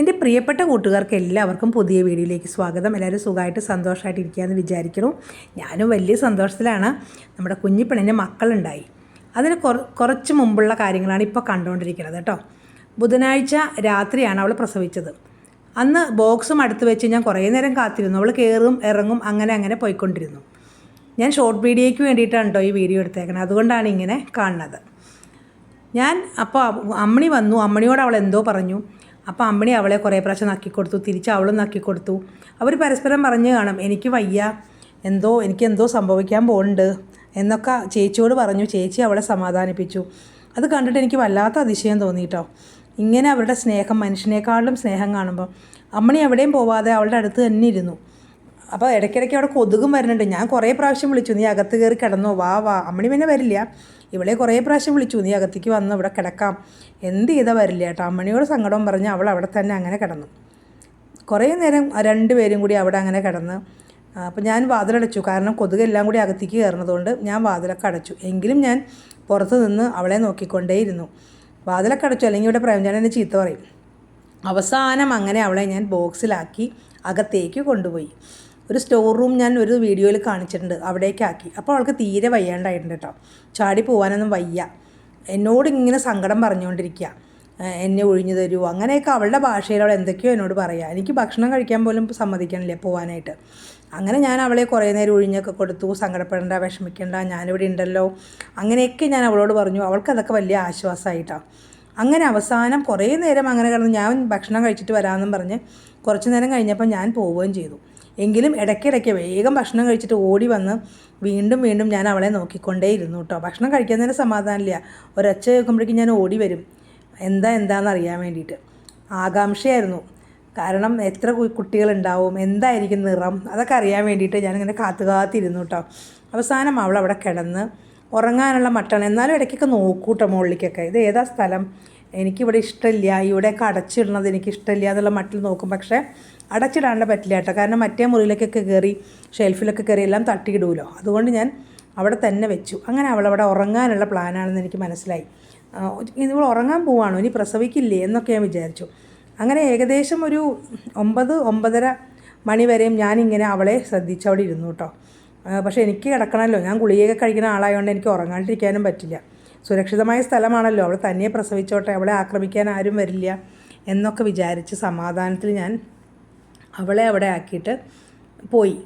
എന്റെ പ്രിയപ്പെട്ട കൂട്ടുകാർക്ക് എല്ലാവർക്കും പുതിയ വീഡിയോയിലേക്ക് സ്വാഗതം. എല്ലാവരും സുഖമായിട്ട് സന്തോഷമായിട്ട് ഇരിക്കുകയെന്ന് വിചാരിക്കുന്നു. ഞാനും വലിയ സന്തോഷത്തിലാണ്. നമ്മുടെ കുഞ്ഞിപ്പെണ്ണിന്റെ മക്കളുണ്ടായി. അതിന് കുറ കുറച്ച് മുമ്പുള്ള കാര്യങ്ങളാണ് ഇപ്പോൾ കണ്ടുകൊണ്ടിരിക്കുന്നത് കേട്ടോ. ബുധനാഴ്ച രാത്രിയാണ് അവൾ പ്രസവിച്ചത്. അന്ന് ബോക്സും അടുത്ത് വെച്ച് ഞാൻ കുറേ നേരം കാത്തിരുന്നു. അവൾ കയറും ഇറങ്ങും അങ്ങനെ അങ്ങനെ പോയിക്കൊണ്ടിരുന്നു. ഞാൻ ഷോർട്ട് വീഡിയോയ്ക്ക് വേണ്ടിയിട്ടാണ് കേട്ടോ ഈ വീഡിയോ എടുത്തേക്കണത് അതുകൊണ്ടാണ് ഇങ്ങനെ കാണുന്നത്. ഞാൻ അപ്പോൾ അമ്മണി വന്നു. അമ്മണിയോട് അവൾ എന്തോ പറഞ്ഞു. അപ്പോൾ അമ്മണി അവളെ കുറേ പ്രാവശ്യം നക്കിക്കൊടുത്തു തിരിച്ച് അവളും നക്കിക്കൊടുത്തു അവർ പരസ്പരം പറഞ്ഞു കാണും എനിക്ക് വയ്യ എന്തോ എനിക്ക് എന്തോ സംഭവിക്കാൻ പോകുന്നുണ്ട് എന്നൊക്കെ ചേച്ചിയോട് പറഞ്ഞു. ചേച്ചി അവളെ സമാധാനിപ്പിച്ചു. അത് കണ്ടിട്ട് എനിക്ക് വല്ലാത്ത അതിശയം തോന്നിയിട്ടോ ഇങ്ങനെ അവരുടെ സ്നേഹം മനുഷ്യനേക്കാളും സ്നേഹം കാണുമ്പോൾ അമ്മണി എവിടെയും പോവാതെ അവളുടെ അടുത്ത് തന്നെ ഇരുന്നു. അപ്പോൾ ഇടയ്ക്കിടയ്ക്ക് അവിടെ കൊതുകും വരുന്നുണ്ട്. ഞാൻ കുറേ പ്രാവശ്യം വിളിച്ചു നീ അകത്ത് കയറി കിടന്നോ വാ വാ. അമ്മണി പിന്നെ വരില്ല. ഇവളെ കുറേ പ്രാവശ്യം വിളിച്ചു നീ അകത്തേക്ക് വന്നു ഇവിടെ കിടക്കാം. എന്ത് ചെയ്താൽ വരില്ല കേട്ടോ. അമ്മണിയോട് സങ്കടം പറഞ്ഞ് അവൾ അവിടെ തന്നെ അങ്ങനെ കിടന്നു. കുറേ നേരം രണ്ടുപേരും കൂടി അവിടെ അങ്ങനെ കിടന്ന് അപ്പോൾ ഞാൻ വാതിലടച്ചു. കാരണം കൊതുകെല്ലാം കൂടി അകത്തേക്ക് കയറുന്നതുകൊണ്ട് ഞാൻ വാതിലൊക്കെ അടച്ചു. എങ്കിലും ഞാൻ പുറത്ത് നിന്ന് അവളെ നോക്കിക്കൊണ്ടേയിരുന്നു. വാതിലൊക്കെ അടച്ചു അല്ലെങ്കിൽ ഇവിടെ പ്രേംചാൻ എന്നെ ചീത്ത പറയും. അവസാനം അങ്ങനെ അവളെ ഞാൻ ബോക്സിലാക്കി അകത്തേക്ക് കൊണ്ടുപോയി. ഒരു സ്റ്റോർ റൂം ഞാൻ ഒരു വീഡിയോയിൽ കാണിച്ചിട്ടുണ്ട്. അവിടേക്കാക്കി. അപ്പോൾ അവൾക്ക് തീരെ വയ്യാണ്ടായിട്ടുണ്ട് കേട്ടോ. ചാടി പോകാനൊന്നും വയ്യ. എന്നോട് ഇങ്ങനെ സങ്കടം പറഞ്ഞുകൊണ്ടിരിക്കുക എന്നെ ഒഴിഞ്ഞു തരൂ. അങ്ങനെയൊക്കെ അവളുടെ ഭാഷയിൽ അവൾ എന്തൊക്കെയോ എന്നോട് പറയുക എനിക്ക് ഭക്ഷണം കഴിക്കാൻ പോലും സമ്മതിക്കണില്ല പോകാനായിട്ട് അങ്ങനെ ഞാൻ അവളെ കുറേ നേരം ഒഴിഞ്ഞൊക്കെ കൊടുത്തു. സങ്കടപ്പെടേണ്ട വിഷമിക്കേണ്ട ഞാനിവിടെ ഉണ്ടല്ലോ. അങ്ങനെയൊക്കെ ഞാൻ അവളോട് പറഞ്ഞു. അവൾക്ക് അതൊക്കെ വലിയ ആശ്വാസമായിട്ടാണ് അങ്ങനെ അവസാനം കുറേ നേരം അങ്ങനെ കിടന്ന് ഞാൻ ഭക്ഷണം കഴിച്ചിട്ട് വരാമെന്നും പറഞ്ഞ് കുറച്ച് നേരം കഴിഞ്ഞപ്പോൾ ഞാൻ പോവുകയും ചെയ്തു. എങ്കിലും ഇടയ്ക്കിടയ്ക്ക് വേഗം ഭക്ഷണം കഴിച്ചിട്ട് ഓടി വന്ന് വീണ്ടും വീണ്ടും ഞാൻ അവളെ നോക്കിക്കൊണ്ടേയിരുന്നു കേട്ടോ ഭക്ഷണം കഴിക്കുന്നതിന് സമാധാനമില്ല. ഒരൊച്ച കേൾക്കുമ്പോഴേക്കും ഞാൻ ഓടി വരും. എന്താ എന്താണെന്ന് അറിയാൻ വേണ്ടിയിട്ട്. ആകാംക്ഷയായിരുന്നു. കാരണം എത്ര കുട്ടികളുണ്ടാവും എന്തായിരിക്കും നിറം അതൊക്കെ അറിയാൻ വേണ്ടിയിട്ട് ഞാനിങ്ങനെ കാത്തു കാത്തിരുന്നു കേട്ടോ അവസാനം അവൾ അവിടെ കിടന്ന് ഉറങ്ങാനുള്ള മട്ടാണ്. എന്നാലും ഇടയ്ക്കൊക്കെ നോക്കൂട്ടോ മുകളിലേക്കൊക്കെ. ഇത് ഏതാ സ്ഥലം? എനിക്കിവിടെ ഇഷ്ടമില്ല. ഇവിടെയൊക്കെ അടച്ചിടണത് എനിക്ക് ഇഷ്ടമില്ല എന്നുള്ള മട്ടിൽ നോക്കും. പക്ഷേ അടച്ചിടാണ്ട് പറ്റില്ല കേട്ടോ. കാരണം മറ്റേ മുറിയിലേക്കൊക്കെ കയറി ഷെൽഫിലൊക്കെ കയറി എല്ലാം തട്ടിയിടുമല്ലോ അതുകൊണ്ട് ഞാൻ അവിടെ തന്നെ വെച്ചു. അങ്ങനെ അവളവിടെ ഉറങ്ങാനുള്ള പ്ലാനാണെന്ന് എനിക്ക് മനസ്സിലായി. ഇവൾ ഉറങ്ങാൻ പോവാണോ? ഇനി പ്രസവിക്കില്ലേ എന്നൊക്കെ ഞാൻ വിചാരിച്ചു. അങ്ങനെ ഏകദേശം ഒരു ഒമ്പത് ഒമ്പതര മണിവരെയും ഞാനിങ്ങനെ അവളെ ശ്രദ്ധിച്ച് അവിടെ ഇരുന്നു കേട്ടോ. പക്ഷേ എനിക്ക് കിടക്കണമല്ലോ. ഞാൻ ഗുളികയൊക്കെ കഴിക്കുന്ന ആളായതുകൊണ്ട് എനിക്ക് ഉറങ്ങാണ്ടിരിക്കാനും പറ്റില്ല. സുരക്ഷിതമായ സ്ഥലമാണല്ലോ. അവൾ തന്നെ പ്രസവിച്ചോട്ടെ. അവളെ ആക്രമിക്കാൻ ആരും വരില്ല എന്നൊക്കെ വിചാരിച്ച് സമാധാനത്തിൽ ഞാൻ അവളെ അവിടെ ആക്കിയിട്ട് പോയി.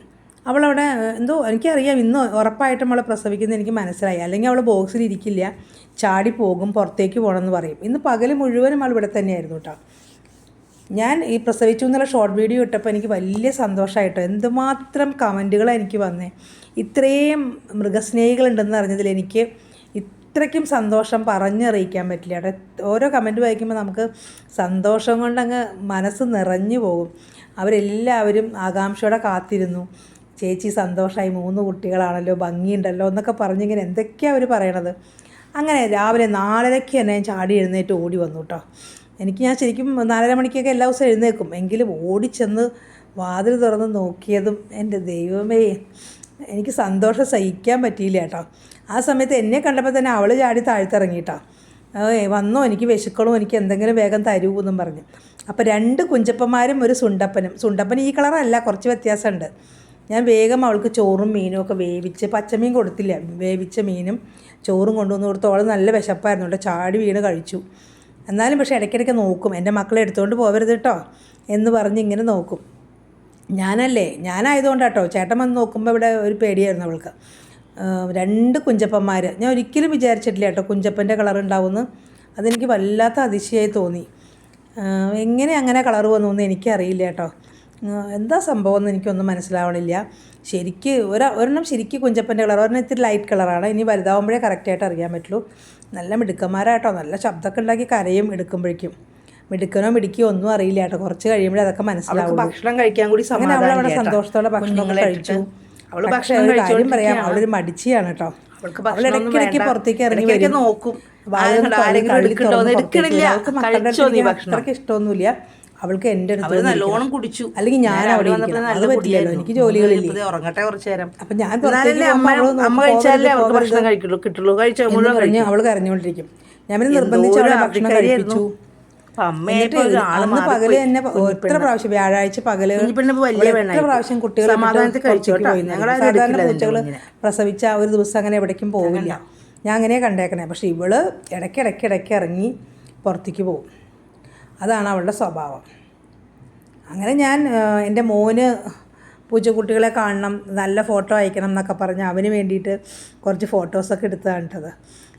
അവളവിടെ എന്തോ എനിക്കറിയാം ഇന്ന് ഉറപ്പായിട്ടും അവളെ പ്രസവിക്കുന്നത് എനിക്ക് മനസ്സിലായി. അല്ലെങ്കിൽ അവൾ ബോക്സിൽ ഇരിക്കില്ല ചാടി പോകും പുറത്തേക്ക് പോകണമെന്ന് പറയും. ഇന്ന് പകൽ മുഴുവനും അവൾ ഇവിടെ തന്നെയായിരുന്നു കേട്ടോ. ഞാൻ ഈ പ്രസവിച്ചു എന്നുള്ള ഷോർട്ട് വീഡിയോ ഇട്ടപ്പോൾ എനിക്ക് വലിയ സന്തോഷമായിട്ടോ എന്തുമാത്രം കമന്റുകളാണ് എനിക്ക് വന്നേ. ഇത്രയും മൃഗസ്നേഹികളുണ്ടെന്ന് അറിഞ്ഞതിൽ എനിക്ക് ഇത്രയ്ക്കും സന്തോഷം പറഞ്ഞറിയിക്കാൻ പറ്റില്ല. കേട്ടോ ഓരോ കമന്റ് വായിക്കുമ്പോൾ നമുക്ക് സന്തോഷം കൊണ്ടങ്ങ് മനസ്സ് നിറഞ്ഞു പോകും. അവരെല്ലാവരും ആകാംക്ഷയോടെ കാത്തിരുന്നു. ചേച്ചി സന്തോഷമായി മൂന്ന് കുട്ടികളാണല്ലോ ഭംഗിയുണ്ടല്ലോ എന്നൊക്കെ പറഞ്ഞിങ്ങനെ എന്തൊക്കെയാണ് അവർ പറയണത്? അങ്ങനെ രാവിലെ നാലരയ്ക്ക് തന്നെ ഞാൻ ചാടി എഴുന്നേറ്റ് ഓടി വന്നു കേട്ടോ എനിക്ക് ഞാൻ ശരിക്കും നാലര മണിക്കൊക്കെ എല്ലാ ദിവസവും എഴുന്നേൽക്കും. എങ്കിലും ഓടിച്ചെന്ന് വാതിൽ തുറന്ന് നോക്കിയതും എന്റെ ദൈവമേ എനിക്ക് സന്തോഷം സഹിക്കാൻ പറ്റിയില്ല കേട്ടോ ആ സമയത്ത് എന്നെ കണ്ടപ്പോൾ തന്നെ അവൾ ചാടി ഏ വന്നോ എനിക്ക് വിശക്കണോ എനിക്ക് എന്തെങ്കിലും വേഗം തരൂ എന്നും പറഞ്ഞു. അപ്പോൾ രണ്ട് കുഞ്ചപ്പന്മാരും ഒരു സുണ്ടപ്പനും. സുണ്ടപ്പൻ ഈ കളറല്ല കുറച്ച് വ്യത്യാസമുണ്ട്. ഞാൻ വേഗം അവൾക്ക് ചോറും മീനും ഒക്കെ വേവിച്ച് പച്ചമീൻ കൊടുത്തില്ല വേവിച്ച മീനും ചോറും കൊണ്ടുവന്ന് കൊടുത്ത് അവൾ നല്ല വിശപ്പായിരുന്നു. കേട്ടോ ചാടി വീണ് കഴിച്ചു. എന്നാലും പക്ഷേ ഇടയ്ക്കിടയ്ക്ക് നോക്കും. എന്റെ മക്കളെ എടുത്തുകൊണ്ട് പോകരുത് കേട്ടോ എന്ന് പറഞ്ഞ് ഇങ്ങനെ നോക്കും. ഞാനല്ലേ ഞാനായതുകൊണ്ട് കേട്ടോ ചേട്ടൻ വന്ന് നോക്കുമ്പോൾ ഇവിടെ ഒരു പേടിയായിരുന്നു അവൾക്ക്. രണ്ട് കുഞ്ചപ്പന്മാർ ഞാൻ ഒരിക്കലും വിചാരിച്ചിട്ടില്ല കേട്ടോ കുഞ്ചപ്പന്റെ കളർ ഉണ്ടാവുമെന്ന് അതെനിക്ക് വല്ലാത്ത അതിശയായി തോന്നി. എങ്ങനെ അങ്ങനെ കളർ വന്നു എന്ന് എനിക്കറിയില്ല കേട്ടോ. എന്താ സംഭവം എന്ന് എനിക്കൊന്നും മനസ്സിലാവണില്ല. ശരിക്ക് ഒരു ഒരെണ്ണം ശരിക്ക് കുഞ്ചപ്പന്റെ കളർ ഒരെണ്ണം ഇത്തിരി ലൈറ്റ് കളറാണ് ഇനി വലുതാവുമ്പോഴേ കറക്റ്റായിട്ട് അറിയാൻ പറ്റുള്ളൂ. നല്ല മിടുക്കന്മാരാട്ടോ നല്ല ശബ്ദമൊക്കെ ഉണ്ടാക്കി കരയും എടുക്കുമ്പോഴേക്കും. മിടുക്കനോ മിടുക്കിയോ ഒന്നും അറിയില്ല കേട്ടോ. കുറച്ച് കഴിയുമ്പോഴേ അതൊക്കെ മനസ്സിലാവും ഭക്ഷണം കഴിക്കാൻ കൂടി അങ്ങനെ അവൾ അവിടെ സന്തോഷത്തോടെ ഭക്ഷണം കഴിച്ചു. അവൾ ഭക്ഷണം കഴിച്ചോളും കാര്യം. പറയാം അവളൊരു മടിച്ചിയാണ് കേട്ടോ അവൾക്ക് ഇടയ്ക്കിടയ്ക്ക് പുറത്തേക്ക് ഇറങ്ങി നോക്കും. കഴിച്ചോ? അത്രയ്ക്ക് ഇഷ്ടമൊന്നുമില്ല. അവൾക്ക് എന്റെ അടുത്ത് നല്ലോണം. കുടിച്ചു. അല്ലെങ്കിൽ ഞാൻ അവിടെ. അത് പറ്റില്ലല്ലോ എനിക്ക് ജോലികളില്ല. ഉറങ്ങട്ടെ കുറച്ച് നേരം. അപ്പൊ ഞാൻ അമ്മ കഴിച്ചാലേ അവൾക്ക് ഭക്ഷണം കഴിക്കുള്ളൂ. കിട്ടുള്ളൂ. കഴിക്കും. അവൾ കരഞ്ഞുകൊണ്ടിരിക്കും. ഞാൻ പിന്നെ എന്തോ നിർബന്ധിച്ച് അവളെ ഭക്ഷണം ആർത്തിക്കാരിയായിരുന്നു. കഴിപ്പിച്ചു. അന്ന് പകൽ തന്നെ എത്ര പ്രാവശ്യം വ്യാഴാഴ്ച പകൽ എത്ര. പ്രാവശ്യം കുട്ടികൾ സമാധാനത്തിൽ സാധാരണ പൂച്ചകൾ പ്രസവിച്ച ഒരു ദിവസം അങ്ങനെ എവിടേക്കും പോവില്ല. ഞാൻ അങ്ങനെ കണ്ടേക്കണേ. പക്ഷെ ഇവൾ ഇടയ്ക്കിടയ്ക്ക് ഇടയ്ക്ക് ഇറങ്ങി പുറത്തേക്ക് പോകും. അതാണ് അവളുടെ സ്വഭാവം. അങ്ങനെ ഞാൻ എന്റെ മോന് പൂച്ചക്കുട്ടികളെ കാണണം നല്ല ഫോട്ടോ അയക്കണം എന്നൊക്കെ പറഞ്ഞ് അവന് വേണ്ടിയിട്ട് കുറച്ച് ഫോട്ടോസൊക്കെ എടുത്താണ് കേട്ടത്.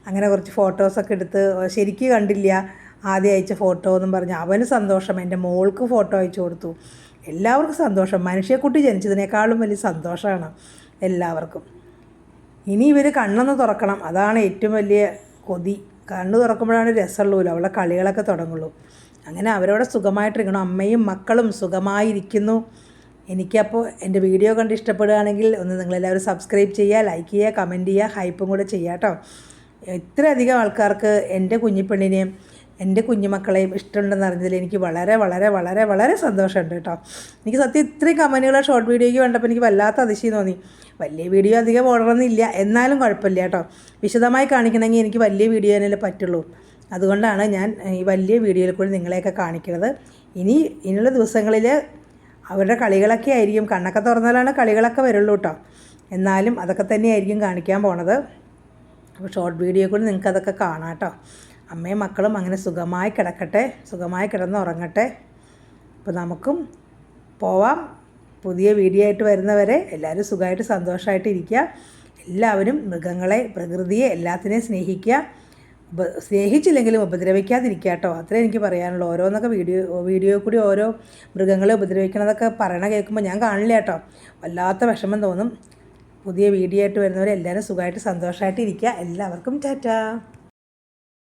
അങ്ങനെ കുറച്ച് ഫോട്ടോസൊക്കെ എടുത്ത് ശരിക്കും കണ്ടില്ല. ആദ്യം അയച്ച ഫോട്ടോ എന്നും പറഞ്ഞ്. അവന് സന്തോഷം. എന്റെ മോൾക്ക് ഫോട്ടോ അയച്ചു കൊടുത്തു. എല്ലാവർക്കും സന്തോഷം. മനുഷ്യക്കുട്ടി ജനിച്ചതിനേക്കാളും വലിയ സന്തോഷമാണ് എല്ലാവർക്കും. ഇനി ഇവർ കണ്ണൊന്ന് തുറക്കണം. അതാണ് ഏറ്റവും വലിയ കൊതി. കണ്ണ് തുറക്കുമ്പോഴാണ് രസമുള്ളൂ. അവളെ കളികളൊക്കെ തുടങ്ങുള്ളൂ. അങ്ങനെ അവരോട് സുഖമായിട്ടിരിക്കണം അമ്മയും മക്കളും സുഖമായിരിക്കുന്നു. എനിക്കപ്പോൾ എന്റെ വീഡിയോ കണ്ട് ഇഷ്ടപ്പെടുകയാണെങ്കിൽ ഒന്ന് നിങ്ങളെല്ലാവരും സബ്സ്ക്രൈബ് ചെയ്യുക ലൈക്ക് ചെയ്യുക കമന്റ് ചെയ്യുക ഹൈപ്പും കൂടെ ചെയ്യാം കേട്ടോ. ഇത്രയധികം ആൾക്കാർക്ക് എന്റെ കുഞ്ഞിപ്പെണ്ണിനെയും എന്റെ കുഞ്ഞുമക്കളെയും ഇഷ്ടമുണ്ടെന്ന് അറിഞ്ഞതിൽ എനിക്ക് വളരെ വളരെ വളരെ വളരെ സന്തോഷമുണ്ട് കേട്ടോ. എനിക്ക് സത്യം ഇത്രയും കമന്റുകൾ ഷോർട്ട് വീഡിയോയ്ക്ക് കണ്ടപ്പോൾ എനിക്ക് വല്ലാത്ത അതിശയം തോന്നി. വലിയ വീഡിയോ അധികം ഓടണമെന്നില്ല എന്നാലും കുഴപ്പമില്ല കേട്ടോ. വിശദമായി കാണിക്കണമെങ്കിൽ എനിക്ക് വലിയ വീഡിയോ തന്നെ പറ്റുള്ളൂ. അതുകൊണ്ടാണ് ഞാൻ ഈ വലിയ വീഡിയോയിൽ കൂടി നിങ്ങളെയൊക്കെ കാണിക്കുന്നത്. ഇനി ഇനിയുള്ള ദിവസങ്ങളിൽ അവരുടെ കളികളൊക്കെ ആയിരിക്കും. കണ്ണൊക്കെ തുറന്നാലാണ് കളികളൊക്കെ വരുള്ളൂ കേട്ടോ. എന്നാലും അതൊക്കെ തന്നെയായിരിക്കും കാണിക്കാൻ പോണത്. അപ്പോൾ ഷോർട്ട് വീഡിയോ കൂടി നിങ്ങൾക്ക് അതൊക്കെ കാണാം കേട്ടോ. അമ്മയും മക്കളും അങ്ങനെ സുഖമായി കിടക്കട്ടെ സുഖമായി കിടന്ന് ഉറങ്ങട്ടെ അപ്പോൾ നമുക്കും പോവാം. പുതിയ വീഡിയോ ആയിട്ട് വരുന്നവരെ എല്ലാവരും സുഖമായിട്ട് സന്തോഷമായിട്ട് ഇരിക്കുക. എല്ലാവരും മൃഗങ്ങളെ പ്രകൃതിയെ എല്ലാത്തിനെയും സ്നേഹിക്കുക. സ്നേഹിച്ചില്ലെങ്കിലും ഉപദ്രവിക്കാതിരിക്കുക കേട്ടോ. അത്രേ എനിക്ക് പറയാനുള്ളൂ. ഓരോന്നൊക്കെ വീഡിയോ വീഡിയോ കൂടി ഓരോ മൃഗങ്ങളെ ഉപദ്രവിക്കണതൊക്കെ പറയണ കേൾക്കുമ്പോൾ ഞാൻ കാണില്ല കേട്ടോ. വല്ലാത്ത വിഷമം തോന്നും. പുതിയ വീഡിയോ ആയിട്ട് വരുന്നവരെ എല്ലാവരും സുഖമായിട്ട് സന്തോഷമായിട്ട് ഇരിക്കുക. എല്ലാവർക്കും ടാറ്റാ.